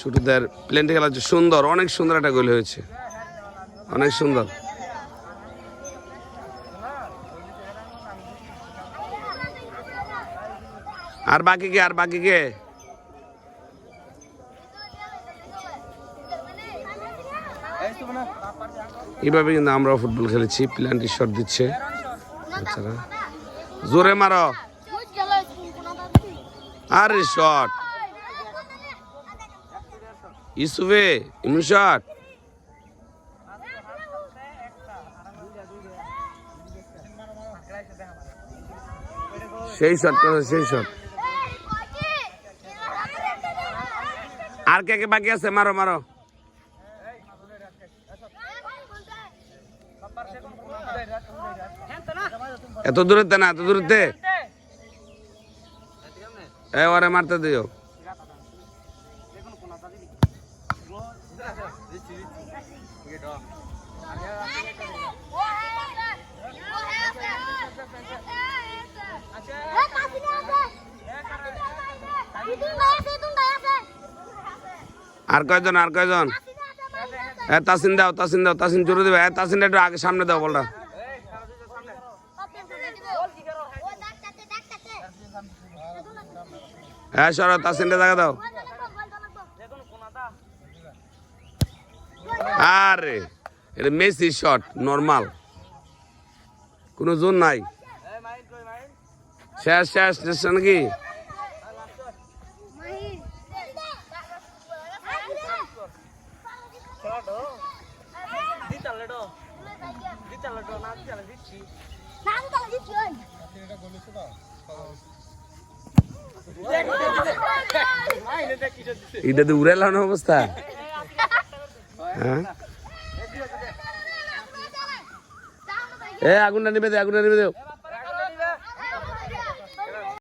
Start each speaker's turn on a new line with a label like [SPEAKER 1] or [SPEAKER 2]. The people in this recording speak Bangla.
[SPEAKER 1] ছোটদের প্লেনটি খেলা হচ্ছে সুন্দর, অনেক সুন্দর একটা গোল হয়েছে। অনেক সুন্দর। আর বাকি কে, আর বাকি কে? এইভাবে কিন্তু আমরা ফুটবল খেলেছি। প্ল্যানটি শট দিচ্ছে। বাচ্চারা জোরে মারো। আরে শট ইসুফে ইমন শট সেই শট সেই শট আর কে কে বাকি আছে মারো মারো এত দূরতে না এত দূরতে এ ওরে মারতে দিও আর কয়জন আর কয়জন? এ, তাসিন দাও তাসিন দাও, তাসিন জোরে দেবে। এ তাসিন একটু আগে সামনে দাও, বলটা। হ্যাঁ সরো, তাসিনটা দেখা দাও। আরে এটা মেসি শট নর্মাল কোনো জোন নাই। শেষ শেষ শেষ নাকি? এটা তো উড়ে লাগানো অবস্থা। হ্যাঁ? এ আগুনটা নিবে দে আগুনটা নিবে দেও